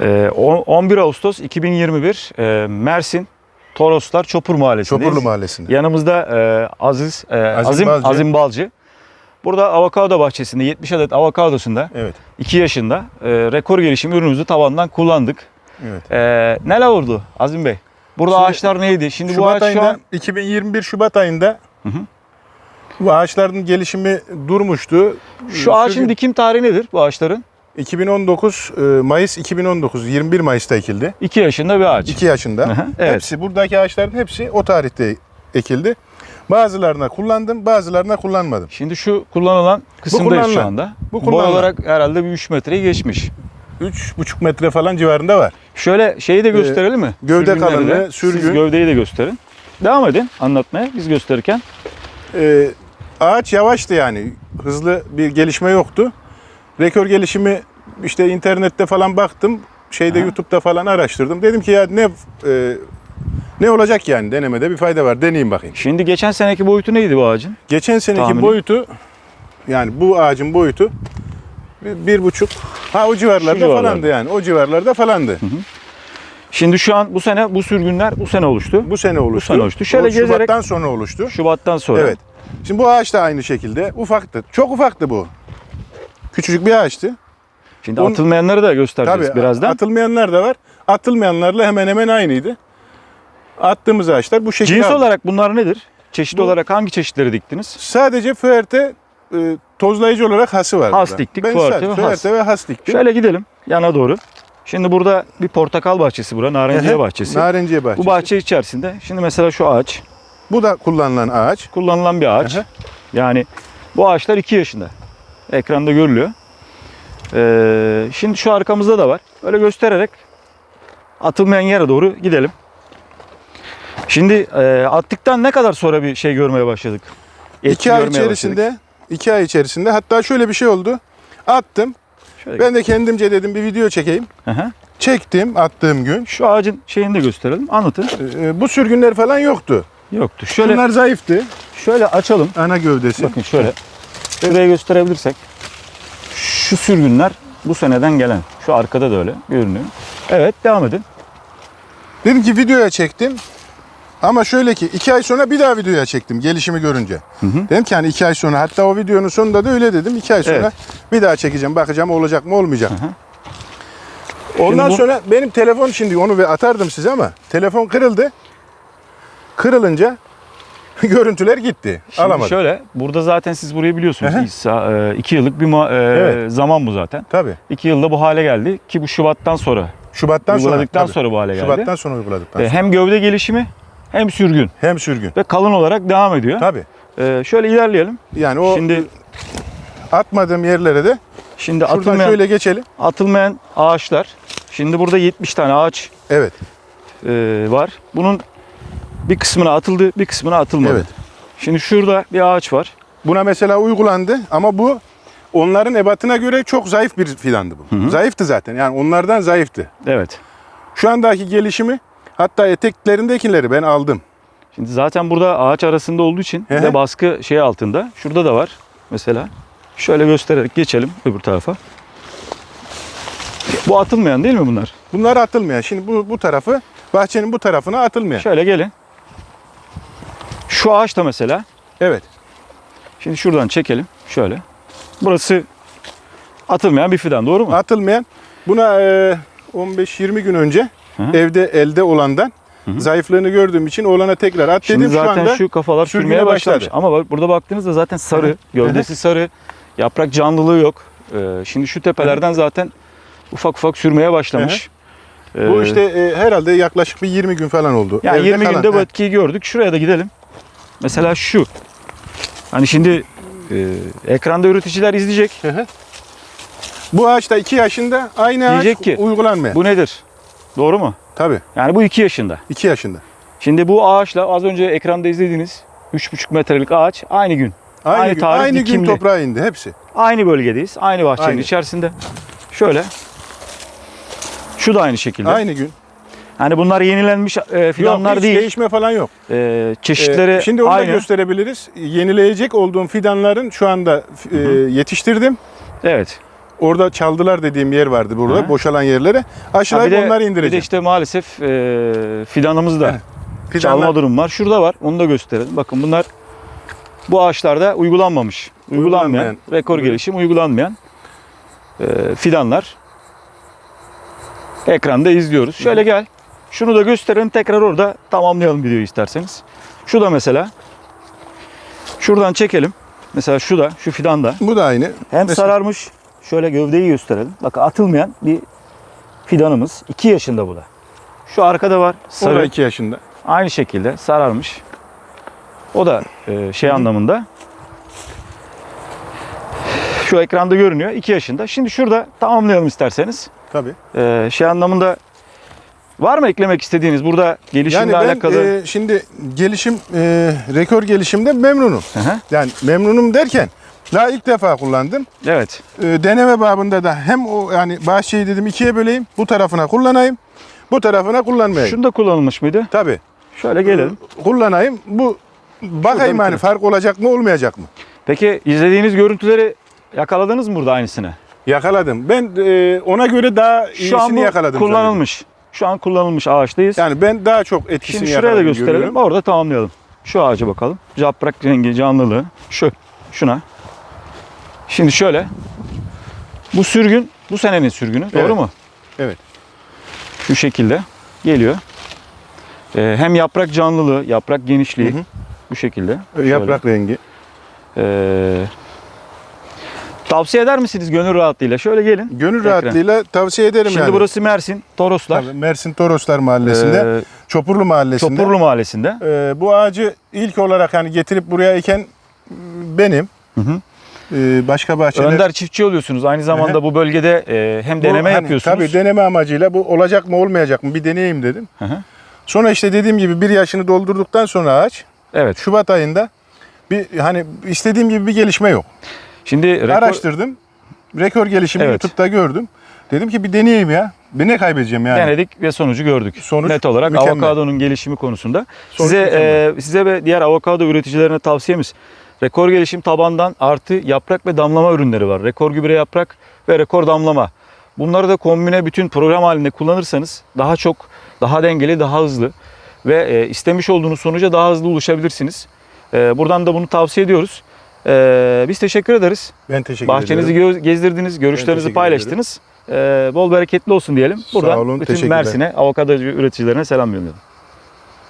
Ee, on- 11 Ağustos 2021 e, Mersin Toroslar Çopur Mahallesi'ndeyiz. Çopurlu Mahallesi'nde. Yanımızda e, Aziz, e, Azim, Balcı. Azim Balcı. Burada avokado bahçesinde 70 adet avokadosunda Evet. 2 yaşında rekor gelişim ürünümüzü tavandan kullandık. Evet. Neler oldu Azim Bey? Burada Şimdi ağaçlar neydi? Şimdi bu Şubat ağaç şu ayında an 2021 Şubat ayında Hı hı. bu ağaçların gelişimi durmuştu. şu ağaçın dikim tarihi nedir bu ağaçların? 2019 e, Mayıs 2019 21 Mayıs'ta ekildi. 2 yaşında bir ağaç. 2 yaşında. Evet. Hepsi buradaki ağaçların hepsi o tarihte ekildi. Bazılarına kullandım, bazılarına kullanmadım. Şimdi şu kullanılan kısımdayız şu anda. Bu Boy kullanılan. olarak herhalde bir 3 metreyi geçmiş. 3,5 metre falan civarında var. Şöyle şeyi de gösterelim mi? Ee, gövde kalınlığı, de. Siz sürgün. gövdeyi de gösterin. Devam edin anlatmaya biz gösterirken. Ee, ağaç yavaştı yani. Hızlı bir gelişme yoktu. Rekor gelişimi işte internette falan baktım. Şeyde Aha. YouTube'da falan araştırdım. Dedim ki ya ne e, ne olacak yani denemede bir fayda var. Deneyeyim bakayım. Şimdi geçen seneki boyutu neydi bu ağacın? Geçen seneki Tahmini? boyutu yani bu ağacın boyutu bir, bir buçuk ha o civarlarda, Şu civarlarda. falandı yani. O civarlarda falandı. Şimdi şu an bu sene bu sürgünler bu sene oluştu. Bu sene oluştu. sene oluştu. Şöyle O gezerek- Şubat'tan sonra oluştu. Şubattan sonra. Evet. Şimdi bu ağaç da aynı şekilde ufaktı. Çok ufaktı bu. Küçücük bir ağaçtı. Şimdi Onun- atılmayanları da göstereceğiz Tabii birazdan. atılmayanlar da var. Atılmayanlarla hemen hemen aynıydı. Attığımız ağaçlar bu şekilde. Cins aldı. olarak bunlar nedir? Çeşit Bu- olarak hangi çeşitleri diktiniz? Sadece füerte e, tozlayıcı olarak hası var. Has burada. diktik, Ben sadece ve has. ve has diktim. Şöyle gidelim yana doğru. Şimdi burada bir portakal bahçesi bura, narenciye bahçesi. Narenciye bahçesi. Bu bahçe içerisinde şimdi mesela şu ağaç Bu da kullanılan ağaç. kullanılan bir ağaç. Yani bu ağaçlar 2 yaşında. Ekranda görülüyor. Ee, şimdi şu arkamızda da var. Öyle göstererek atılmayan yere doğru gidelim. Şimdi e, attıktan ne kadar sonra bir şey görmeye başladık? Etki iki ay içerisinde, başladık. iki ay içerisinde hatta şöyle bir şey oldu. Attım. Şöyle Ben de kendimce dedim bir video çekeyim. Hı. Çektim attığım gün. Şu ağacın şeyini de gösterelim. Anlatın. E, bu sürgünler falan yoktu. Yoktu. Şöyle Bunlar zayıftı. şöyle açalım. Ana gövdesi. Bakın şöyle. Buraya gösterebilirsek. Şu sürgünler bu seneden gelen. Şu arkada da öyle görünüyor. Evet devam edin. Dedim ki videoya çektim. Ama şöyle ki iki ay sonra bir daha videoya çektim gelişimi görünce. hı. Dedim ki hani iki ay sonra hatta o videonun sonunda da öyle dedim. iki ay sonra Evet. bir daha çekeceğim bakacağım olacak mı olmayacak. hı. Ondan Şimdi bu- sonra benim telefon şimdi onu ve atardım size ama telefon kırıldı. Kırılınca görüntüler gitti. Şimdi Alamadım. şöyle burada zaten siz burayı biliyorsunuz. Hı. İsa, e, iki yıllık bir ma- e, Evet. zaman bu zaten. Tabii. İki yılda bu hale geldi ki bu Şubat'tan sonra Şubat'tan sonra. uyguladıktan tabii. sonra bu hale geldi. Şubat'tan sonra uyguladıktan E, sonra. hem gövde gelişimi hem sürgün Hem sürgün. ve kalın olarak devam ediyor. Tabii. E, şöyle ilerleyelim. Yani o Şimdi atmadığım yerlere de şimdi şuradan atılmayan şöyle geçelim. atılmayan ağaçlar. Şimdi burada 70 tane ağaç Evet. e, var. Bunun bir kısmına atıldı, bir kısmına atılmadı. Evet. Şimdi şurada bir ağaç var. Buna mesela uygulandı ama bu onların ebatına göre çok zayıf bir fidandı bu. Zayıftı zaten. Yani onlardan zayıftı. Evet. Şu andaki gelişimi hatta eteklerindekileri ben aldım. Şimdi zaten burada ağaç arasında olduğu için Hı bir hı. de baskı şey altında. Şurada da var mesela. Şöyle göstererek geçelim öbür tarafa. Bu atılmayan değil mi bunlar? Bunlar atılmayan. Şimdi bu bu tarafı bahçenin bu tarafına atılmayan. Şöyle gelin. Şu ağaç da mesela. Evet. Şimdi şuradan çekelim. Şöyle. Burası atılmayan bir fidan doğru mu? Atılmayan. Buna e, 15-20 gün önce Hı hı. evde elde olandan zayıflığını gördüğüm için oğlana tekrar at Şimdi dedim. Şu zaten anda şu kafalar sürmeye başlamış. başladı. Ama bak burada baktığınızda zaten sarı. Hı hı. Gövdesi sarı. Yaprak canlılığı yok. Ee, şimdi şu tepelerden zaten ufak ufak sürmeye başlamış. bu Ee, işte e, herhalde yaklaşık bir 20 gün falan oldu. yani Evde 20 kalan. günde bu etkiyi gördük. Şuraya da gidelim. Mesela şu. Hani şimdi e, ekranda üreticiler izleyecek. Hı hı. Bu ağaç da 2 yaşında aynı Diyecek ağaç ki, uygulanmayan. Bu nedir? Doğru mu? Tabii Yani bu 2 yaşında. 2 yaşında. Şimdi bu ağaçla az önce ekranda izlediğiniz 3,5 metrelik ağaç aynı gün. Aynı, Aynı gün, tarih aynı gün toprağa indi hepsi. Aynı bölgedeyiz. Aynı bahçenin Aynı. içerisinde. Şöyle. Şu da aynı şekilde. Aynı gün. Hani bunlar yenilenmiş e, fidanlar yok, değil. değişme falan yok. E, çeşitleri Ee, şimdi onu da aynı. gösterebiliriz. Yenileyecek olduğum fidanların şu anda e, yetiştirdim. Evet. orada çaldılar dediğim yer vardı burada Hı. boşalan yerlere. De, onları bir de indireceğim. işte maalesef e, fidanımız da Fidanlar- çalma durum var. Şurada var. Onu da gösterelim. Bakın bunlar bu ağaçlarda uygulanmamış. Uygulanmayan, Uygulanmayan. rekor gelişim uygulanmayan e, fidanlar. Ekranda izliyoruz. Şöyle gel. Şunu da gösterelim. Tekrar orada tamamlayalım videoyu isterseniz. Şu da mesela. Şuradan çekelim. Mesela şu da, şu fidan da. Bu da aynı. Hem Mesela- sararmış. Şöyle gövdeyi gösterelim. Bakın atılmayan bir fidanımız. 2 yaşında bu da. Şu arkada var. O Sarı. da 2 yaşında. Aynı şekilde sararmış. O da e, şey anlamında. Şu ekranda görünüyor. 2 yaşında. Şimdi şurada tamamlayalım isterseniz. Tabii. E, şey anlamında var mı eklemek istediğiniz burada gelişimle Yani ben alakalı? e, şimdi gelişim e, rekor gelişimde memnunum. Hı. Yani memnunum derken daha ilk defa kullandım. Evet. E, deneme babında da hem o yani bahçeyi dedim ikiye böleyim. Bu tarafına kullanayım. Bu tarafına kullanmayayım. Şunda kullanılmış mıydı? Tabii. Şöyle gelelim. Kullanayım. Bu bakayım hani fark olacak mı olmayacak mı? Peki izlediğiniz görüntüleri yakaladınız mı burada aynısını? Yakaladım. Ben e, ona göre daha iyisini Şu an bu yakaladım. kullanılmış. Şu an kullanılmış ağaçtayız. Yani ben daha çok etkisini Şimdi şuraya da gösterelim. görüyorum. Orada tamamlayalım. Şu ağaca bakalım. Yaprak rengi, canlılığı. Şu, şuna. Şimdi şöyle. Bu sürgün, bu senenin sürgünü. Evet. Doğru mu? Evet. Şu şekilde geliyor. Ee, hem yaprak canlılığı, yaprak genişliği. Hı hı. Bu şekilde. E, Yaprak rengi. Şöyle. Ee, tavsiye eder misiniz gönül rahatlığıyla? Şöyle gelin. Gönül Ekran. rahatlığıyla tavsiye ederim Şimdi yani. burası Mersin, Toroslar. Tabii, Mersin Toroslar Mahallesi'nde, Ee, Çopurlu Mahallesi'nde. Çopurlu Mahallesi'nde. Ee, bu ağacı ilk olarak hani getirip buraya eken m, benim. Hı hı. Ee, başka bahçeler. Önder çiftçi oluyorsunuz. Aynı zamanda Hı hı. bu bölgede e, hem Bu deneme hani yapıyorsunuz. Tabii deneme amacıyla bu olacak mı olmayacak mı bir deneyeyim dedim. Hı hı. Sonra işte dediğim gibi bir yaşını doldurduktan sonra ağaç Evet. Şubat ayında bir hani istediğim gibi bir gelişme yok. Şimdi rekor, Araştırdım. Rekor gelişimi Evet. YouTube'da gördüm. Dedim ki bir deneyeyim ya. Bir ne kaybedeceğim yani? denedik ve sonucu gördük. Sonuç Net olarak mükemmel. avokadonun gelişimi konusunda. Sonuç size mükemmel. e, size ve diğer avokado üreticilerine tavsiyemiz rekor gelişim tabandan artı yaprak ve damlama ürünleri var. Rekor gübre yaprak ve rekor damlama. Bunları da kombine bütün program halinde kullanırsanız daha çok, daha dengeli, daha hızlı ve e, istemiş olduğunuz sonuca daha hızlı ulaşabilirsiniz. E, buradan da bunu tavsiye ediyoruz. E, biz teşekkür ederiz. Ben teşekkür Bahçenizi ederim. gö- gezdirdiniz, görüşlerinizi paylaştınız. Ee, bol bereketli olsun diyelim. Sağ Buradan olun, bütün. Mersin'e, avokado üreticilerine selam gönderiyorum.